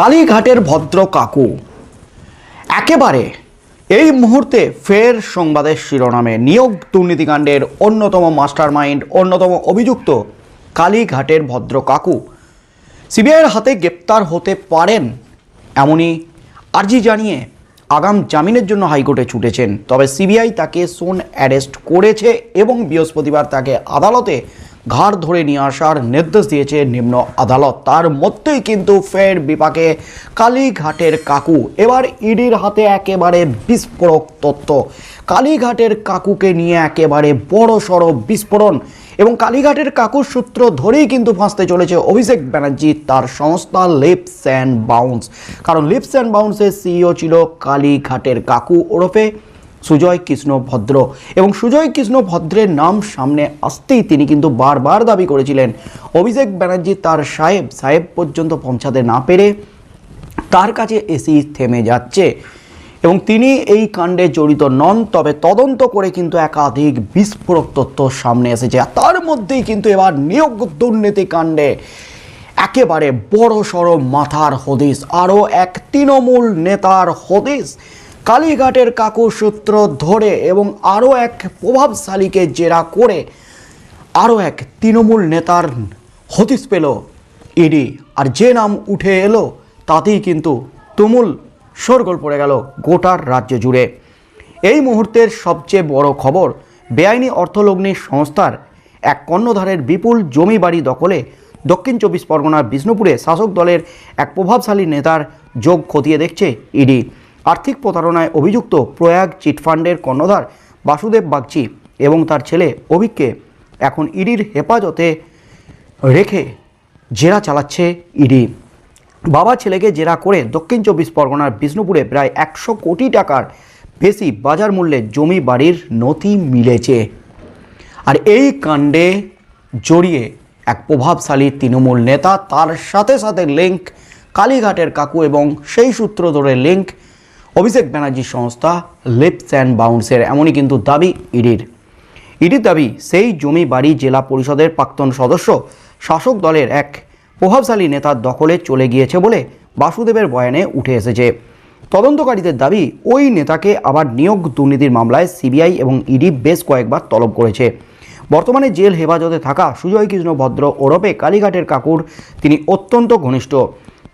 কালীঘাটের ভদ্র কাকু। একেবারে এই মুহূর্তে ফের সংবাদের শিরোনামে নিয়োগ দুর্নীতিকাণ্ডের অন্যতম মাস্টার মাইন্ড অন্যতম অভিযুক্ত কালীঘাটের ভদ্র কাকু। সিবিআইয়ের হাতে গ্রেপ্তার হতে পারেন, এমনই আর্জি জানিয়ে আগাম জামিনের জন্য হাইকোর্টে ছুটেছেন। তবে সিবিআই তাকে সোন অ্যারেস্ট করেছে এবং বৃহস্পতিবার তাকে আদালতে ঘাড় ধরে নিয়ে আসার নির্দেশ দিয়েছে নিম্ন আদালত। তার মধ্যেই কিন্তু ফের বিপাকে কালীঘাটের কাকু। এবার ইডির হাতে একেবারে বিস্ফোরক তথ্য। কালীঘাটের কাকুকে নিয়ে একেবারে বড় সড়ো বিস্ফোরণ। এবং কালীঘাটের কাকুর সূত্র ধরেই কিন্তু ফাঁসতে চলেছে অভিষেক ব্যানার্জি, তার সংস্থা লিপস অ্যান্ড বাউন্স কারণ লিপস অ্যান্ড বাউন্সের সিইও ছিল কালীঘাটের কাকু ওরফে সুজয় কৃষ্ণ ভদ্র। এবং সুজয় কৃষ্ণ ভদ্রের নাম সামনে আসতেই তিনি কিন্তু বারবার দাবি করেছিলেন, অভিষেক ব্যানার্জি তার সাহেব সাহেব পর্যন্ত পৌঁছাতে না পেরে তার কাছে এসি থেমে যাচ্ছে। এবং তিনি এই কাণ্ডে জড়িত নন, তবে তদন্ত করে কিন্তু একাধিক বিস্ফোরক তথ্য সামনে এসেছে। আর তার মধ্যেই কিন্তু এবার নিয়োগ দুর্নীতি কাণ্ডে একেবারে বড় সড়ো মাথার হদিস আরও এক তৃণমূল নেতার হদিস কালীঘাটের কাকু সূত্র ধরে এবং আরও এক প্রভাবশালীকে জেরা করে আরও এক তৃণমূল নেতার হদিস পেল ইডি। আর যে নাম উঠে এলো, তাতেই কিন্তু তুমুল শোরগোল পড়ে গেল গোটার রাজ্য জুড়ে। এই মুহূর্তের সবচেয়ে বড় খবর বেআইনি অর্থলগ্নি সংস্থার এক কর্ণধারের বিপুল জমি বাড়ি দখলে দক্ষিণ চব্বিশ পরগনার বিষ্ণুপুরে শাসক দলের এক প্রভাবশালী নেতার যোগ খতিয়ে দেখছে ইডি। আর্থিক প্রতারণায় অভিযুক্ত প্রয়াগ চিটফান্ডের কর্ণধার বাসুদেব বাগচি এবং তার ছেলে অভিককে এখন ইডির হেফাজতে রেখে জেরা চালাচ্ছে ইডি। বাবা ছেলেকে জেরা করে দক্ষিণ চব্বিশ পরগনার বিষ্ণুপুরে প্রায় একশো কোটি টাকার বেশি বাজার মূল্যে জমি বাড়ির নথি মিলেছে। আর এই কাণ্ডে জড়িয়ে এক প্রভাবশালী তৃণমূল নেতা, তার সাথে সাথে লিঙ্ক কালীঘাটের কাকু এবং সেই সূত্র ধরে লিঙ্ক অভিষেক ব্যানার্জি সংস্থা লিপস অ্যান্ড বাউন্সের এমনই কিন্তু দাবি ইডির। ইডির দাবি, সেই জমি বাড়ি জেলা পরিষদের প্রাক্তন সদস্য শাসক দলের এক প্রভাবশালী নেতার দখলে চলে গিয়েছে বলে বাসুদেবের বয়ানে উঠে এসেছে। তদন্তকারীদের দাবি, ওই নেতাকে আবার নিয়োগ দুর্নীতির মামলায় সিবিআই এবং ইডি বেশ কয়েকবার তলব করেছে। বর্তমানে জেল হেফাজতে থাকা সুজয় কৃষ্ণ ভদ্র ওরপে কালীঘাটের কাকুর তিনি অত্যন্ত ঘনিষ্ঠ।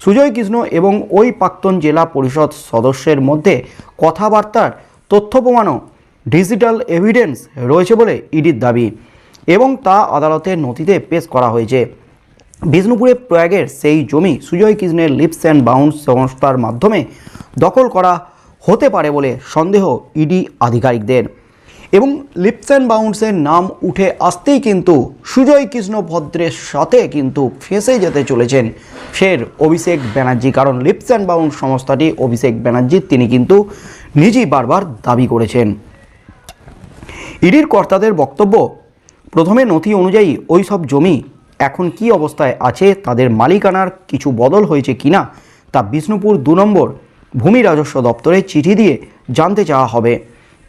সুজয় কৃষ্ণ এবং ওই প্রাক্তন জেলা পরিষদ সদস্যের মধ্যে কথাবার্তার তথ্য প্রমাণও ডিজিটাল এভিডেন্স রয়েছে বলে ইডির দাবি এবং তা আদালতের নথিতে পেশ করা হয়েছে। বিষ্ণুপুরে প্রয়াগের সেই জমি সুজয় কৃষ্ণের লিপস অ্যান্ড বাউন্স সংস্থার মাধ্যমে দখল করা হতে পারে বলে সন্দেহ ইডি আধিকারিকদের। এবং লিপস অ্যান্ড বাউন্সের নাম উঠে আসতেই কিন্তু সুজয় কৃষ্ণ ভদ্রের সাথে কিন্তু ফেঁসে যেতে চলেছেন ফের অভিষেক ব্যানার্জি। কারণ লিপস অ্যান্ড বাউন্স সংস্থাটি অভিষেক ব্যানার্জির তিনি কিন্তু নিজেই বারবার দাবি করেছেন। ইডির কর্তাদের বক্তব্য, প্রথমে নথি অনুযায়ী ওই সব জমি এখন কি অবস্থায় আছে, তাদের মালিকানার কিছু বদল হয়েছে কিনা, তা বিষ্ণুপুর দু নম্বর ভূমি রাজস্ব দপ্তরে চিঠি দিয়ে জানতে চাওয়া হবে।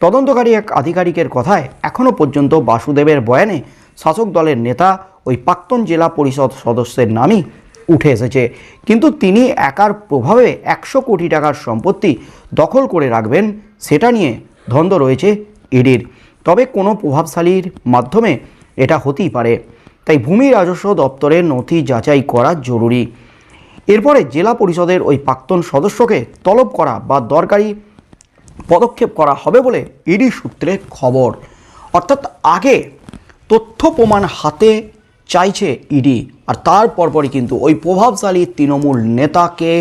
তদন্তকারী এক আধিকারিকের কথায় এখনও পর্যন্ত বাসুদেবের বয়ানে শাসক দলের নেতা ওই প্রাক্তন জেলা পরিষদ সদস্যের নামই উঠে এসেছে। কিন্তু তিনি একার প্রভাবে একশো কোটি টাকার সম্পত্তি দখল করে রাখবেন, সেটা নিয়ে ধন্দ রয়েছে ইডির। তবে কোনো প্রভাবশালীর মাধ্যমে এটা হতেই পারে। তাই ভূমি রাজস্ব দপ্তরের নথি যাচাই করা জরুরি। এরপরে জেলা পরিষদের ওই প্রাক্তন সদস্যকে তলব করা বা দরকারি পদক্ষেপ করা হবে বলে ইডি সূত্রে খবর। অর্থাৎ আগে তথ্য প্রমাণ হাতে চাইছে ইডি আর তার পরপরই কিন্তু ওই প্রভাবশালী তৃণমূল নেতাকে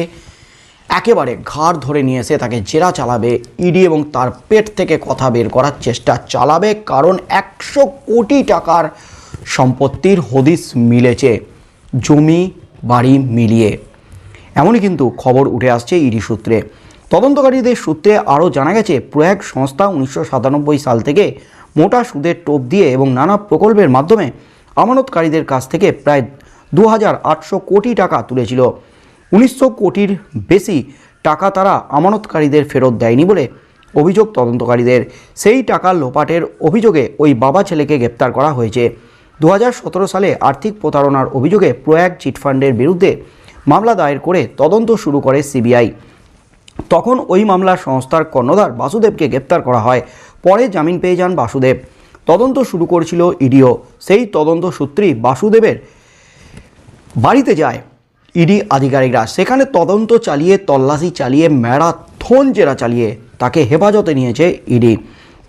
একেবারে ঘাড় ধরে নিয়ে এসে তাকে জেরা চালাবে ইডি এবং তার পেট থেকে কথা বের করার চেষ্টা চালাবে। কারণ একশো কোটি টাকার সম্পত্তির হদিস মিলেছে, জমি, বাড়ি মিলিয়ে। এমনই কিন্তু খবর উঠে আসছে ইডি সূত্রে। তদন্তকারীদের সূত্রে আরও জানা গেছে, প্রয়াগ সংস্থা উনিশশো সাতানব্বই সাল থেকে মোটা সুদের টোপ দিয়ে এবং নানা প্রকল্পের মাধ্যমে আমানতকারীদের কাছ থেকে প্রায় দু হাজার আটশো কোটি টাকা তুলেছিল। উনিশশো কোটির বেশি টাকা তারা আমানতকারীদের ফেরত দেয়নি বলে অভিযোগ তদন্তকারীদের। সেই টাকা লোপাটের অভিযোগে ওই বাবা ছেলেকে গ্রেপ্তার করা হয়েছে। দু হাজার সতেরো সালে আর্থিক প্রতারণার অভিযোগে প্রয়াগ চিটফান্ডের বিরুদ্ধে মামলা দায়ের করে তদন্ত শুরু করে সিবিআই। তখন ওই মামলার সংস্থার কর্ণধার বাসুদেবকে গ্রেপ্তার করা হয়। পরে জামিন পেয়ে যান বাসুদেব। তদন্ত শুরু করেছিল ইডিও। সেই তদন্ত সূত্রেই বাসুদেবের বাড়িতে যায় ইডি আধিকারিকরা। সেখানে তদন্ত চালিয়ে, তল্লাশি চালিয়ে ম্যারাথন জেরা চালিয়ে তাকে হেফাজতে নিয়েছে ইডি।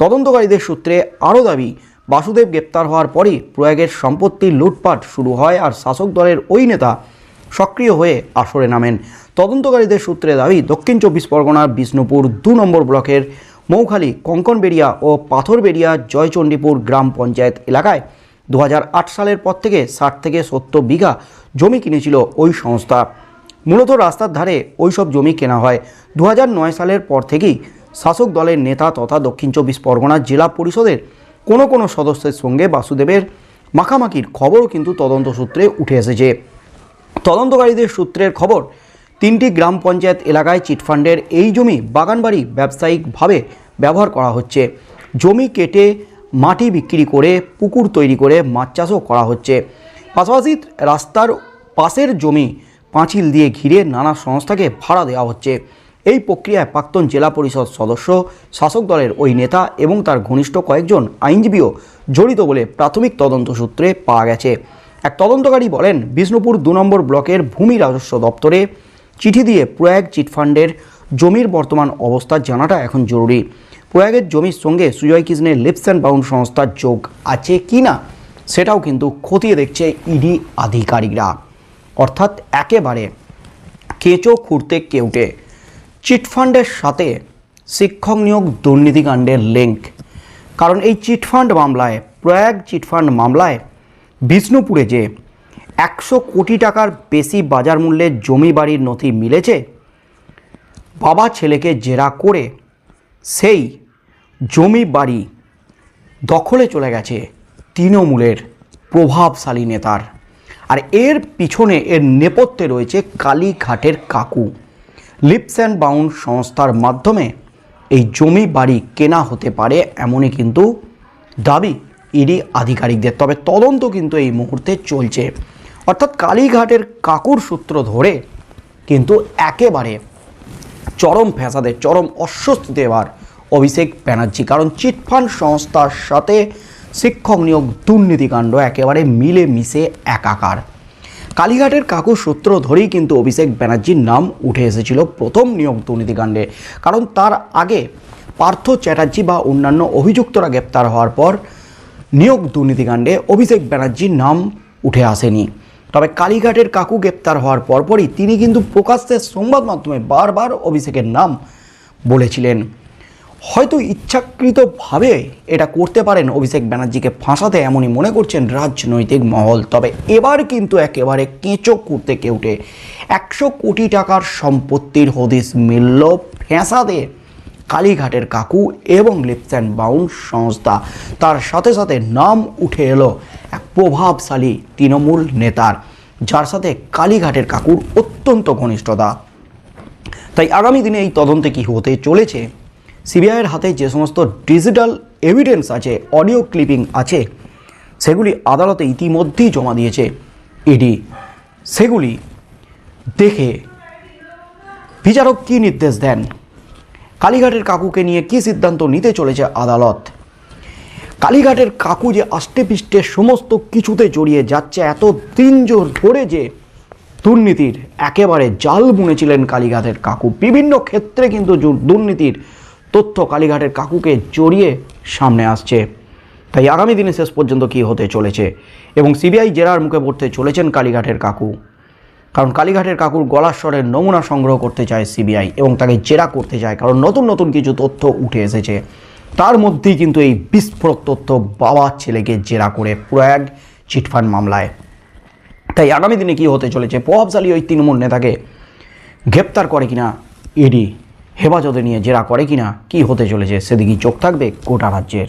তদন্তকারীদের সূত্রে আরও দাবি বাসুদেব গ্রেপ্তার হওয়ার পরই প্রয়াগের সম্পত্তির লুটপাট শুরু হয় আর শাসক দলের ওই নেতা সক্রিয় হয়ে আসরে নামেন। তদন্তকারীদের সূত্রে দাবি, দক্ষিণ চব্বিশ পরগনার বিষ্ণুপুর দু নম্বর ব্লকের মৌখালী, কঙ্কনবেড়িয়া ও পাথরবেড়িয়া জয়চণ্ডীপুর গ্রাম পঞ্চায়েত এলাকায় দু হাজার আট সালের পর থেকে ষাট থেকে সত্তর বিঘা জমি কিনেছিল ওই সংস্থা। মূলত রাস্তার ধারে ওই সব জমি কেনা হয়। দু হাজার নয় সালের পর থেকেই শাসক দলের নেতা তথা দক্ষিণ চব্বিশ পরগনার জেলা পরিষদের কোনো কোনো সদস্যের সঙ্গে বাসুদেবের মাখামাখির খবরও কিন্তু তদন্ত সূত্রে উঠে এসেছে। তদন্তকারীদের সূত্রের খবর, তিনটি গ্রাম পঞ্চায়েত এলাকায় চিটফান্ডের এই জমি বাগানবাড়ি ব্যবসায়িকভাবে ব্যবহার করা হচ্ছে। জমি কেটে মাটি বিক্রি করে, পুকুর তৈরি করে মাছ চাষও করা হচ্ছে। পাশাপাশি রাস্তার পাশের জমি পাঁচিল দিয়ে ঘিরে নানা সংস্থাকে ভাড়া দেওয়া হচ্ছে। এই প্রক্রিয়ায় প্রাক্তন জেলা পরিষদ সদস্য, শাসক দলের ওই নেতা এবং তার ঘনিষ্ঠ কয়েকজন আইনজীবীও জড়িত বলে প্রাথমিক তদন্ত সূত্রে পাওয়া গেছে। এক তদন্তকারী বলেন, বিষ্ণুপুর দু নম্বর ব্লকের ভূমি রাজস্ব দপ্তরে চিঠি দিয়ে প্রয়াগ চিটফান্ডের জমির বর্তমান অবস্থা জানাটা এখন জরুরি। প্রয়াগের জমির সঙ্গে সুজয় কৃষ্ণের লিপস অ্যান্ড বাউন্ড সংস্থার যোগ আছে কি না, সেটাও কিন্তু খতিয়ে দেখছে ইডি আধিকারিকরা। অর্থাৎ একেবারে কেঁচো খুঁড়তে কেউটে। চিটফান্ডের সাথে শিক্ষক নিয়োগ দুর্নীতিকাণ্ডের লিঙ্ক কারণ এই চিটফান্ড মামলায়, প্রয়াগ চিটফান্ড মামলায় বিষ্ণুপুরে যে একশো কোটি টাকার বেশি বাজার মূল্যের জমি বাড়ির নথি মিলেছে, বাবা ছেলেকে জেরা করে সেই জমি বাড়ি দখলে চলে গেছে তৃণমূলের প্রভাবশালী নেতার। আর এর পিছনে, এর নেপথ্যে রয়েছে কালীঘাটের কাকু। লিপস অ্যান্ড বাউন্ড সংস্থার মাধ্যমে এই জমি বাড়ি কেনা হতে পারে এমনই কিন্তু দাবি ইডি আধিকারিকদের। তবে তদন্ত কিন্তু এই মুহূর্তে চলছে। অর্থাৎ কালীঘাটের কাকুর সূত্র ধরে কিন্তু একেবারে চরম ফ্যাসাদে, চরম অস্বস্তিতে এবার অভিষেক ব্যানার্জি। কারণ চিটফান্ড সংস্থার সাথে শিক্ষক নিয়োগ দুর্নীতিকাণ্ড একেবারে মিলে মিশে একাকার। কালীঘাটের কাকু সূত্র ধরেই কিন্তু অভিষেক ব্যানার্জির নাম উঠে এসেছিল প্রথম নিয়োগ দুর্নীতিকাণ্ডে। কারণ তার আগে পার্থ চ্যাটার্জি বা অন্যান্য অভিযুক্তরা গ্রেপ্তার হওয়ার পর নিয়োগ দুর্নীতিকাণ্ডে অভিষেক ব্যানার্জির নাম উঠে আসেনি। তবে কালীঘাটের কাকু গ্রেপ্তার হওয়ার পরপরই তিনি কিন্তু প্রকাশ্যে সংবাদ মাধ্যমে বারবার অভিষেকের নাম বলেছিলেন। হয়তো ইচ্ছাকৃতভাবে এটা করতে পারেন। অভিষেক ব্যানার্জিকে ফাঁসাতে এমনই মনে করছেন রাজনৈতিক মহল। তবে এবার কিন্তু একেবারে কেঁচো করতে কেউটে একশো কোটি টাকার সম্পত্তির হদিস মিলল ফ্যাঁসাদে কালীঘাটের কাকু এবং লিপস অ্যান্ড বাউন্ড সংস্থা। তার সাথে সাথে নাম উঠে এলো এক প্রভাবশালী তৃণমূল নেতার, যার সাথে কালীঘাটের কাকুর অত্যন্ত ঘনিষ্ঠতা। তাই আগামী দিনে এই তদন্তে কি হতে চলেছে সিবিআইয়ের হাতে যে সমস্ত ডিজিটাল এভিডেন্স আছে অডিও ক্লিপিং আছে, সেগুলি আদালতে ইতিমধ্যেই জমা দিয়েছে ইডি সেগুলি দেখে বিচারক কী নির্দেশ দেন? কালীঘাটের কাকুকে নিয়ে কী সিদ্ধান্ত নিতে চলেছে আদালত? কালীঘাটের কাকু যে আষ্টে পিষ্টে সমস্ত কিছুতে জড়িয়ে যাচ্ছে, এত দিন জোর ধরে যে দুর্নীতির একেবারে জাল বুনেছিলেন কালীঘাটের কাকু। বিভিন্ন ক্ষেত্রে কিন্তু দুর্নীতির তথ্য কালীঘাটের কাকুকে জড়িয়ে সামনে আসছে। তাই আগামী দিনে শেষ পর্যন্ত কী হতে চলেছে? এবং সিবিআই জেরার মুখে পড়তে চলেছেন কালীঘাটের কাকু। কারণ কালীঘাটের কাকুর গলার স্বরের নমুনা সংগ্রহ করতে চায় সিবিআই এবং তাকে জেরা করতে চায়, কারণ নতুন নতুন কিছু তথ্য উঠে এসেছে। তার মধ্যেই কিন্তু এই বিস্ফোরক তথ্য বাবার ছেলেকে জেরা করে পুরো এক চিটফান্ড মামলায়। তাই আগামী দিনে কি হতে চলেছে? প্রভাবশালী ওই তৃণমূল নেতাকে গ্রেপ্তার করে কিনা ইডি। হেফাজতে নিয়ে জেরা করে কিনা কি হতে চলেছে সেদিকেই চোখ থাকবে গোটা রাজ্যের।